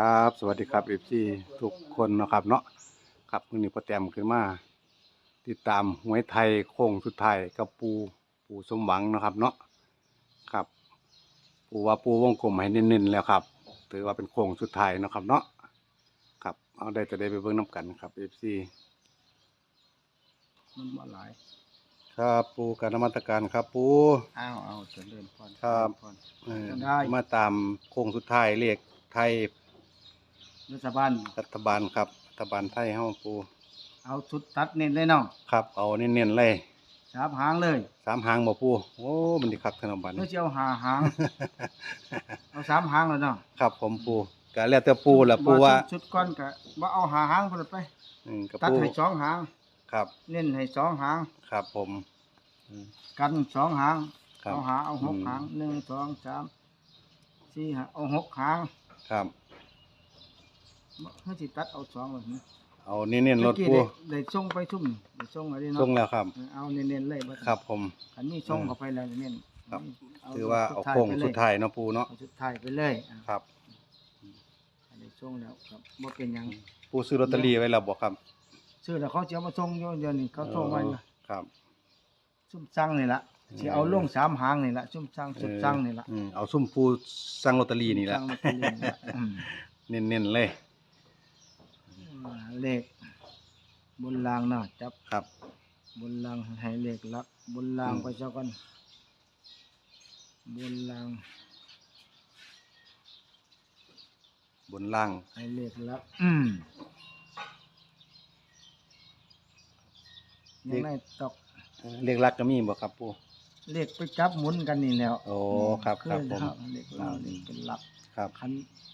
ครับ สวัสดีครับเอฟซีทุกคนเนาะครับเนาะครับมื้อนี้พ่อแต้มขึ้นมา ติดตามหวยไทยโค้งสุดท้ายกับปูปูสมหวังเนาะครับเนาะครับ ปูว่าปูวงกลมให้เน้นๆแล้วครับ ถือว่าเป็นโค้งสุดท้ายเนาะครับเนาะครับเอาได้จะได้ไปเบิ่งน้กันครับเอฟซีมันมาหลายครับปูการนมัตการครับปู อ้าวเอาเจริญพรครับเจญพรเออได้ มาตามโค้งสุดท้ายเลขไทย รัฐบาล รัฐบาลครับ รัฐบาลไทยเฮาปูเอาชุดตัดเน้นเลยเนาะครับ เอาเน้นๆเลยสามหางเลยสามหางบ่ปูโอ้มันดีคักธนบัตรเมื่อเจ้าหาหาง เอาสามหางเลยเนาะครับ ผมปูก็แล้วแต่ปูละปูว่าชุดก้อนกะว่าเอาหาหางพุ่นไปอืมกับตัดปูให้สองหาง ครับ เน้นให้สองหาง ครับผมอืมกันสองหางครับเอาหาเอาหกอืมหางหนึ่งสองสามสี่หาเอาหกหาง ครับ เมื่อสิตัดเอาสองเลยนะเอาเน้นๆรถเมื่อกี้ปูได้ได้ส่งไปทุ่มได้ส่งอะไรเนาะแล้วครับ เอาเน้นๆเลยดครับผมอันนี้ส่งเข้าไปแล้วเนี่ยครับเถือว่าเอาโค้งสุดท้ายเนาะปูเนาะสุดท้ายไปเลยครับอันนี้ส่งแล้วครับบ่เป็นหยังปูซื้อลอตเตอรี่ไว้แล้วบ่ครับซื้อแล้วเขาจะเอามาส่งอยู่เดี๋ยวนี้เขาส่งไว้ครับซุ่มสั่งนี่ล่ะสิเอาลงสามหางนี่ล่ะซุ่มสั่งสุดสั่งนี่ล่ะเอาซุ่มปูสั่งลอตเตอรี่นี่ละสั่งลอตเตอรี่นี่ล่ะอืมเน้นๆเลย เลขบนรางน่ะจับครับ บนรางให้เลขหลักบนรางอืมไปซะก่อนบนรางบนล่างให้เลขหลักอืมยังไงตอกเลขลักก็มีบ่ครับปูเลขไปจับหมุนกันนี่แหล้วโอ้ครับครับผมเลขเรานี่เป็นหลักครับ คัน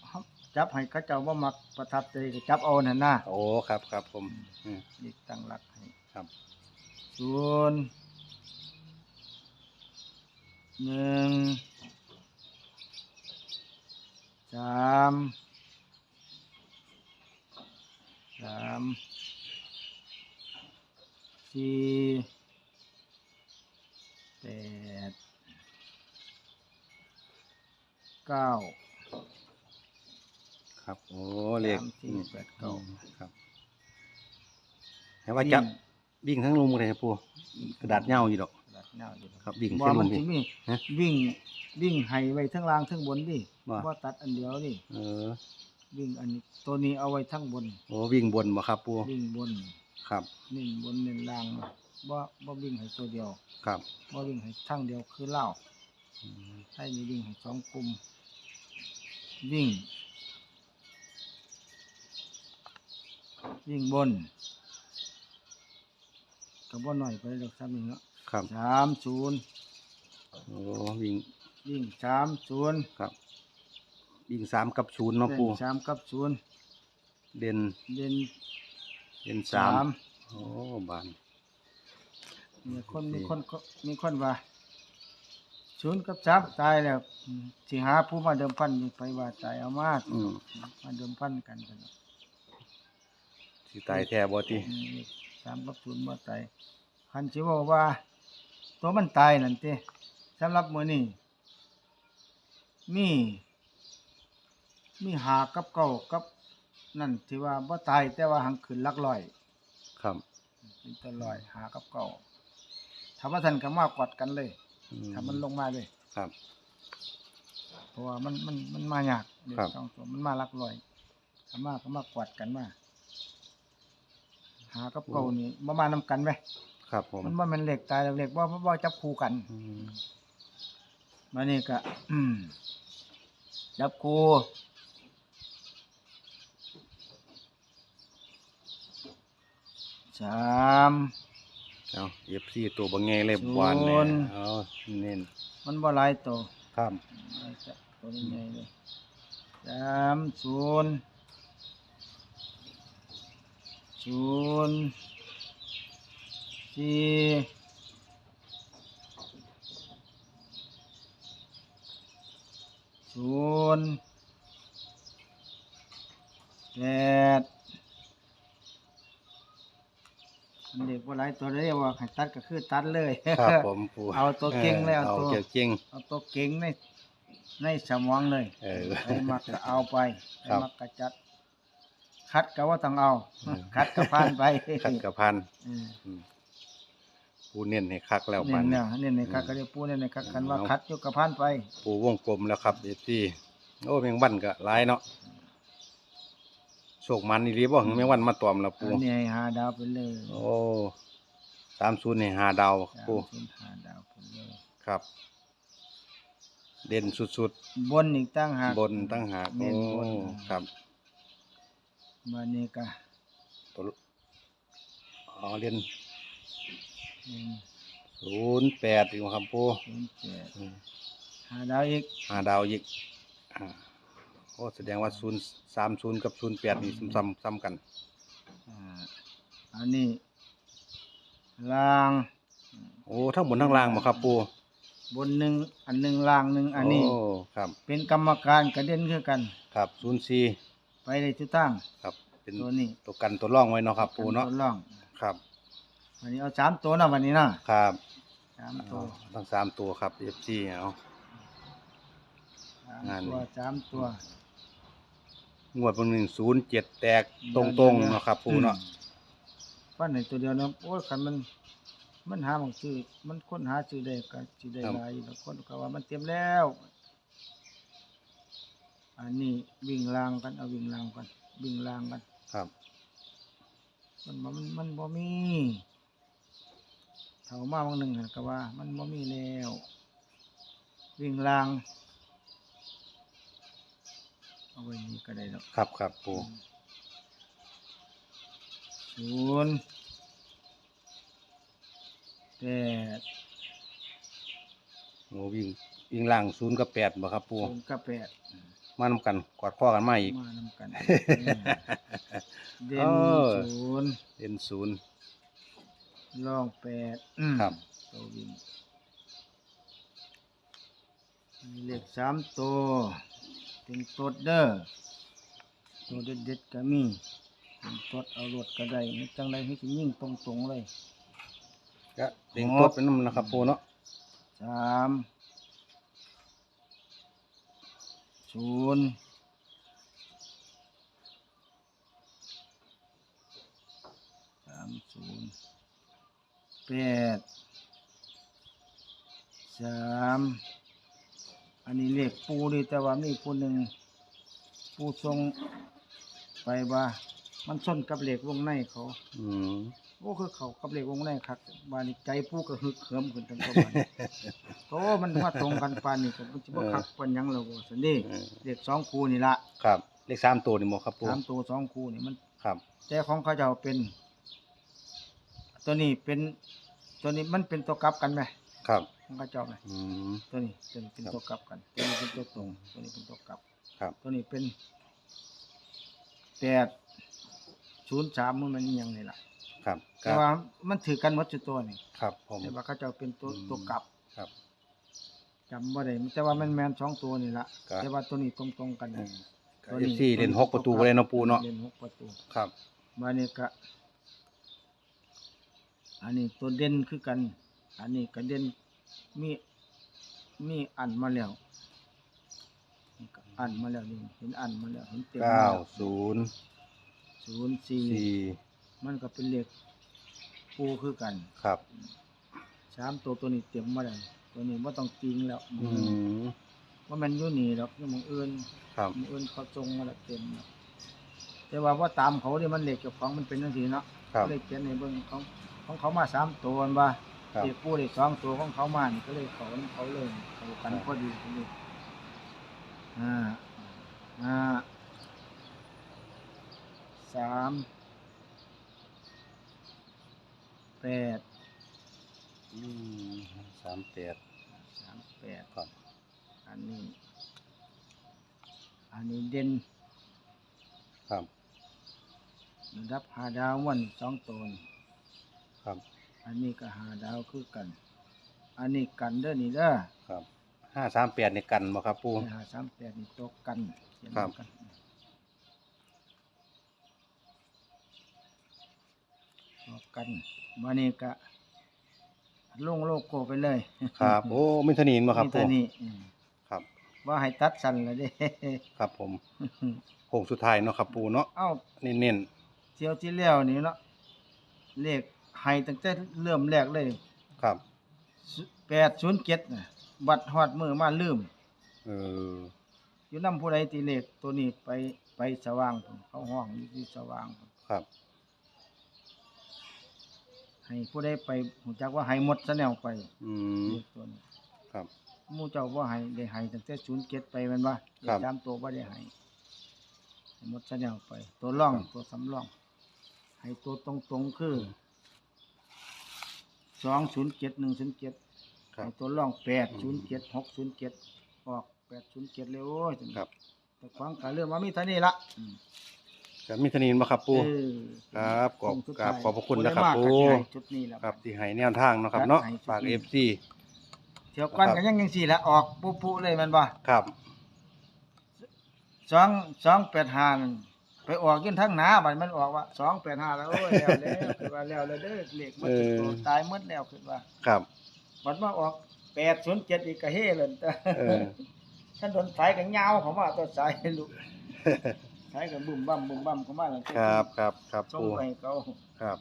เขา จับให้เขาเจ้าว่ามักประทับใจก็จับเอานั่นนะโอ้ครับครับผมอืมเลขตั้งหลักให้ครับศูนย์หนึ่งสามสามสี่แปดเก้า ครับ โอ้เลขสามสี่แปดเก้าอืมครับให้ว่าจับวิ่งทั้งลุมเลยครับปูกระดาษเหย้าอยู่ดอกกระดาษเงาอยู่ครับวิ่งบ่ขึ้นลมันงสิดิมีฮะ วิ่งวิ่งไห้ไว้ทั้งล่างทั้งบนดิว่าว่าตัดอันเดียวดิเออวิ่งอันนี้ตัวนี้เอาไว้ทั้งบน โอ้วิ่งบนบ่ครับปูวิ่งบนครับเน้นบนเน้นล่างบ่บ่วิ่งให้ตัวเดียวครับบ่วิ่งให้ทั้งเดียวคือเล่าอืมให้มีวิ่งให้สองกลุ่มวิ่ง วิ่งบนก็บ่น้อยไปดอกซ้ำนี่เนาะครับสามศูนย์โอ้วิ่งวิ่งสามศูนย์ครับวิ่งสามกับศูนย์เนาะปูเล่นสามกับศูนย์เด่นเด่นเด่นสาสามมโอ้บานมีคนสี่มีคนก็มีคนว่าศูนย์กับสามตายแล้วอืมสิหาผู้มาเดิมพันนี่ไปว่าตายเอามาอืมมาเดิมพันกันกัน สิตายแท้บ่ติอืมสามกับศูนย์มาตายคันสิบอกว่า ตัวมันตายนั่นติสำหรับมื้อนี้มีมีหากับเก้ากับนั่นที่ว่าบ่ตายแต่ว่าหังขึ้นหลักร้อย ครับเป็นตัวลอยหากับเก่าถ้าว่าท่านก็มากอดกันเลยอืถ้ามันลงมาเลยครับ เพราะว่ามันมันมันมายากเด็กครับสองตัวมันมาลักลอยถ้ามาก็มากอดกันมา หากับเก่านี่บ่มานำกันไหมครับผมมันบ่แม่นเหล็กตายแล้วเหล็กบ่บ่บ่จับคู่กันอืมมานี่ก็อืมจับคู่สามเอาเอฟซีตัวบางไงเลยบานเลยศูนย์เอาเน้นมันบ่หลายตัวครับเอาจับตัวนี้ไงเลยสามศูนย์ ศูนย์สี่ศูนย์แปดอันเด็กว่าหลายตัวเลยว่าให้ตัดก็คือตัดเลย ครับผมปูเอาตัวเก่งเลยเอาเอาตัวเกี่ยวเก่งเอาตัวเก่งในในสมองเลยเออใครมักก็เอาไปใครครับมักก็จัด คัดก็ว่าต้องเอาอืมคัดก็ผ่านไปขัดกับพันเอออืมปูเน้นให้คักแล้วเน้ปันนเนี่ยเน้นในคัดก็ได้ปูเน้นในคัดกันว่าคัดอยู่กับผ่านไป ปูวงกลมแล้วครับเอฟซีโอ้แมงวันก็หลายเนาะโชคมันนี่รีบ่ถึงแมงวันมาตอมแล้วปู อันนี้ให้หาดาวไปเลยโอ้สามศูนย์ให้หาดาวสามปูศูนย์หาดาวไปเลย ครับ เด่นสุดบนอีกตั้งหาก ๆ บนตั้งหากเน้โอ้นบน ครับ วันนี้ก็ตัวอ๋อเด่นหนึ่งศูนย์แปดอยู่ครับปูศูนย์แปดอืมหาดาวอีกหาดาวอีกอ่าโอ้แสดงว่าศูนย์สามศูนย์กับศูนย์แปดนี่ซ้ำๆซ้ำกันอ่าอันนี้ล่างโอ้ทั้งบนทั้งล่างมาครับปูบนหนึ่งอันหนึ่งล่างหนึ่งอันนี้ โอ้ครับ เป็นกรรมการกระเด็นคือกัน ครับศูนย์สี่ ไปในทุกตั้งครับ เป็นตัวนี้ ตัวกันตัวร่องไว้เนาะครับ ปูเนาะ ตัวล่องครับ วันนี้เอาสามตัวนะวันนี้นะครับสามตัว เอาทั้งสามตัวครับเอฟซีเอา สามงานนี้ ตัวสามตัวงวดวันหนึ่งศูนย์เจ็ดแตกตรงๆเนาะครับ ปูเนาะอืมฟันในตัวเดียวเนาะโอ้ยคันมัน มันหาบางชื่อมันค้นหาชื่อได้ก็ชื่อได้หลายอยู่แล้วคนก็ว่ามันเต็มแล้ว อันนี้วิ่งลางกันเอาวิ่งลางกันวิ่งลางกันครับ มันบ่มันมันบ่มีเท่ามาบางหนึ่งหั่นก็ว่า มันบ่มีแล้ว วิ่งลาง เอาไว้นี่ก็ได้ดอกครับครับปูศูนย์แปดโอ้วิ่งวิ่งล่างศูนย์กับแปดบ่ครับปูศูนย์กับแปด มานำกันกอดข้อกันมาอีก มานำกันเด่เอนอศูนย์เป็นศูนย์ลองแปดอืมครับ ตัววิ่งมีเลขสามตัวเป็นตัวเด้อตัวเด็ดเด็ดๆก็มีเป็นตัวเอารวดก็ได้ไม่จังไรให้สิยิ่งตรงตรงๆเลย ก็เด้งตัวเป็นน้ำนะครับปูเนาะสาม ศูนย์สามศูนย์แปดสามอันนี้เลขปูดีแต่ว่ามีคนหนึ่งปูทรงไปว่า มันส้นกับเหล็กวงในเขาอืมโอ้คือเขากับเหล็กวงในคักบาดนี้ใจปูก็ฮึกเหิมขึ้นทั้งตัวบาดนี้โตมันมาตรงกันปานนี้ก็มันสิบ่คักปานหยังแล้วบ่ซั่นนี่เออเลขสองคู่นี่ละครับ เลขสามตัวนี่บ่ครับปูสามตัวสองคู่นี่มัน ครับ แต่ของเขาเจ้าเป็น ตัวนี้เป็น ตัวนี้มันเป็นตัวกลับกันไหมครับ ของเขาเจ้าไหมอืม ตัวนี้ตัวนี้เป็นครับ ตัวกลับกัน ตัวนี้เป็นตัวตรง ตัวนี้เป็นตัวกลับ ครับ ตัวนี้เป็นแปด ศูนย์สามมันมันอิหยังนี่ล่ะครับแต่ว่ามันถือกันหมดจุดตัวนี่ครับผมแต่ว่าเขาเจ้าเป็นตัวอืมตัวกลับครับ จำว่าได้แต่ว่ามันแมนสองตัวนี่ละครับ แต่ว่าตัวนี้ตรงๆกันนะเอฟซีเล่นหกประตูก็เลยเนาะปูเนาะเล่นหกประตูครับ มานี่ก็อันนี้ตัวเด่นคือกัน อันนี้ก็เด่นมีมีอันมาแล้วนี่ก็อันมาแล้วนี่เห็นอันมาแล้วเห็นเต็มเก้าศูนย์ ศูนย์สี่สี่มันก็เป็นเลขปูคือกันครับ สามตัวตัวนี้เต็มมาแล้วตัวนี้ว่าต้องจริงแล้วอืมว่ามันอยู่นี่ดอกอยู่หมองอื่นครับหมองอื่นเขาจงมาแล้วเต็มแล้วแต่ว่าว่าตามเขาเนี่ยมันเลขเจ้าของมันเป็นจังซี่เนาะครับก็เลยเขียนในเบิ่งของของเขามาสามตัวมันว่าครับเด็กผู้เด็กสองตัวของเขามานี่ก็เลยเขาเขาเลยเขากันพอดีพอดีอ่าอ่า สามแปดอืมสามแปดสามแปดครับอันนี้ อันนี้เด่นครับระดับหาดาววันสองตัวนี่ครับ อันนี้ก็หาดาวคือกัน อันนี้กันเด้อนี่เด้อครับห้าสามแปดในกันบ่ครับปูหาสามแปดนี่ตกกันเขียนครับ กันต กกันมานี่ก็ลงโลโก้ไปเลยครับ โอ้มิทนีนบ่ครับมีปูแต่นี่อืมครับ ว่าให้ตัดสั้นละเด้ ครับผมโค้งสุดท้ายเนาะครับปูเนาะเอ้าเน้นเที่ยวที่แล้วนี่เนาะเลขให้ตั้งแต่เริ่มแรกเลยๆครับ807น่ะบัดฮอดมือมาลืม เอออยู่นำผู้ใดตีเลขตัวนี้ไปไปสว่างพุ่นเขาห้องอยู่ที่สว่างพุ่นครับ ให้ผู้ใดไปหูจักว่าให้หมดซะแนวไปอืมเลขตัวนี้ครับ หมู่เจ้าบ่ให้ได้ให้ตั้งแต่07ไปแม่นบ่ครับ ตามตัวบ่ได้ให้ให้หมดซะแนวไป ตัวร่องครับตัวสำรอง ให้ตัวตรงๆคือ207 107ครับให้ตัวร่อง807 607ออก807เลยโอ้ยครับ แต่ฟังกะเรื่องว่ามีเท่านี้ละ อืมก็มีเทานีนบ่ครับปูเออครับขอบคงสุดครัท้ายบขอบพระคุณนะครับได้มากปู่ก็สิให้จุดนี้ละครับที่ให้แนวทางเนาะครับเนาะให้จุดนี้ฝาก FC เที่ยวก่อนครับก็ยังจังซี่ละออกปุ๊ๆเลยแมันบ่ครับสองสองแปดห้านั่นไปออกยื่นทั้งหน้าบัดมันออกว่าสองแปดห้าแล้วโอ้ยแล้วแล้วคือว่าแล้วแล้วเด้อเลขมันสิโตตายหมดแล้วคือว่าครับ บัดมาออก807อีกก็เฮ้เลยแต่เออ ฉันโดนสายก็ยาวเข้ามาตัวสายลูก สายก็บุ้มบั้มบุ้มบั้มเข้ามาแล้วครับครับครับส่งปูไปให้เขาครับ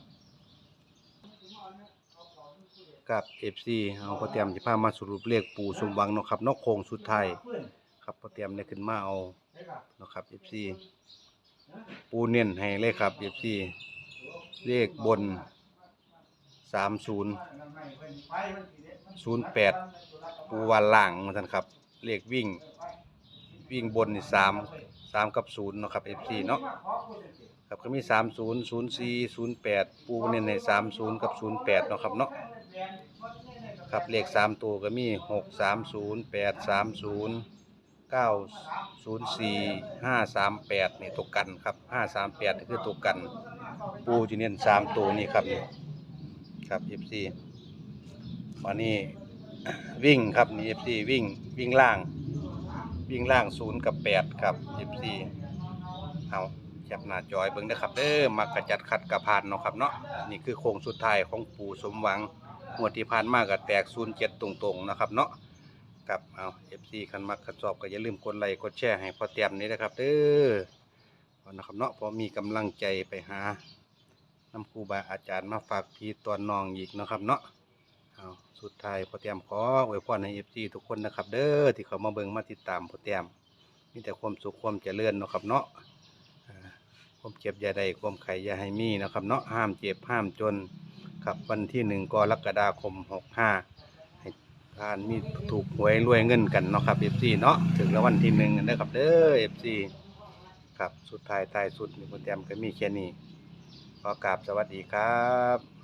กับ FC เอาพอเตรียมสิพามาสรุปเลขปูสมหวังเนาะครับเนาะโค้งสุดท้ายครับพอเตรียมได้ขึ้นมาเอาเนาะครับ FC ปูเน้นให้เลยครับ FC เลขบน30 08ปูวันล่างมาท่านครับเลขวิ่ง วิ่งบนนี่ สามกับศูนย์เนาะครับเอฟซีเนาะครับก็มีสามศูนย์ศูนย์สี่ศูนย์แปดปูเน้นในสามศูนย์กับศูนย์แปดเนาะครับเนาะครับเลขสามตัวก็มีหกสามศูนย์แปดสามศูนย์เก้าศูนย์สี่ห้าสามแปดนี่ตกกันครับห้าสามแปดคือตกกัน ปูจีเนียนสามตัวนี่ครับนี่ครับเอฟซีวันนี้วิ่งครับนี่เอฟซีวิ่งวิ่งล่าง วิ่งล่าง0กับ8ครับ FC เอาแคปหน้าจอยเบิ่งเด้อครับเด้อมักกระจัดขัดกระพานเนาะครับเนาะนี่คือโค้งสุดท้ายของปู่สมหวังงวที่ผ่านมาก็แตก07ตรงๆนะครับเนาะครับเอา FC คันมักคันชอบก็อย่าลืมกดไลค์กดแชร์ให้พอแต้มนี้นะครับเด้อพอนะครับเนาะพอมีกำลังใจไปหาน้ำครูบาอาจารย์มาฝากพี่ตอนน้องอีกนะครับเนาะ เอาสุดท้ายพ่อแต้มขออวยพรให้ FC ทุกคนนะครับ เด้อที่เขามาเบิ่งมาติดตามพ่อแต้มมีแต่ความสุขความเจริญเนาะครับเนาะอ่าความเจ็บอย่าได้ความไข่อย่าให้มีนะครับ เนาะห้ามเจ็บห้ามจนครับวันที่หนึ่งกรกฎาคมหกห้าให้ทานมีถูกหวยรวยเงินกันเนาะครับเอฟซีเนาะถึงแล้ววันที่หนึ่งนะครับเด้อเอฟซีครับสุดท้ายท้ายสุดมีคนเตรียมก็มีแค่นี้ขอกราบสวัสดีครับ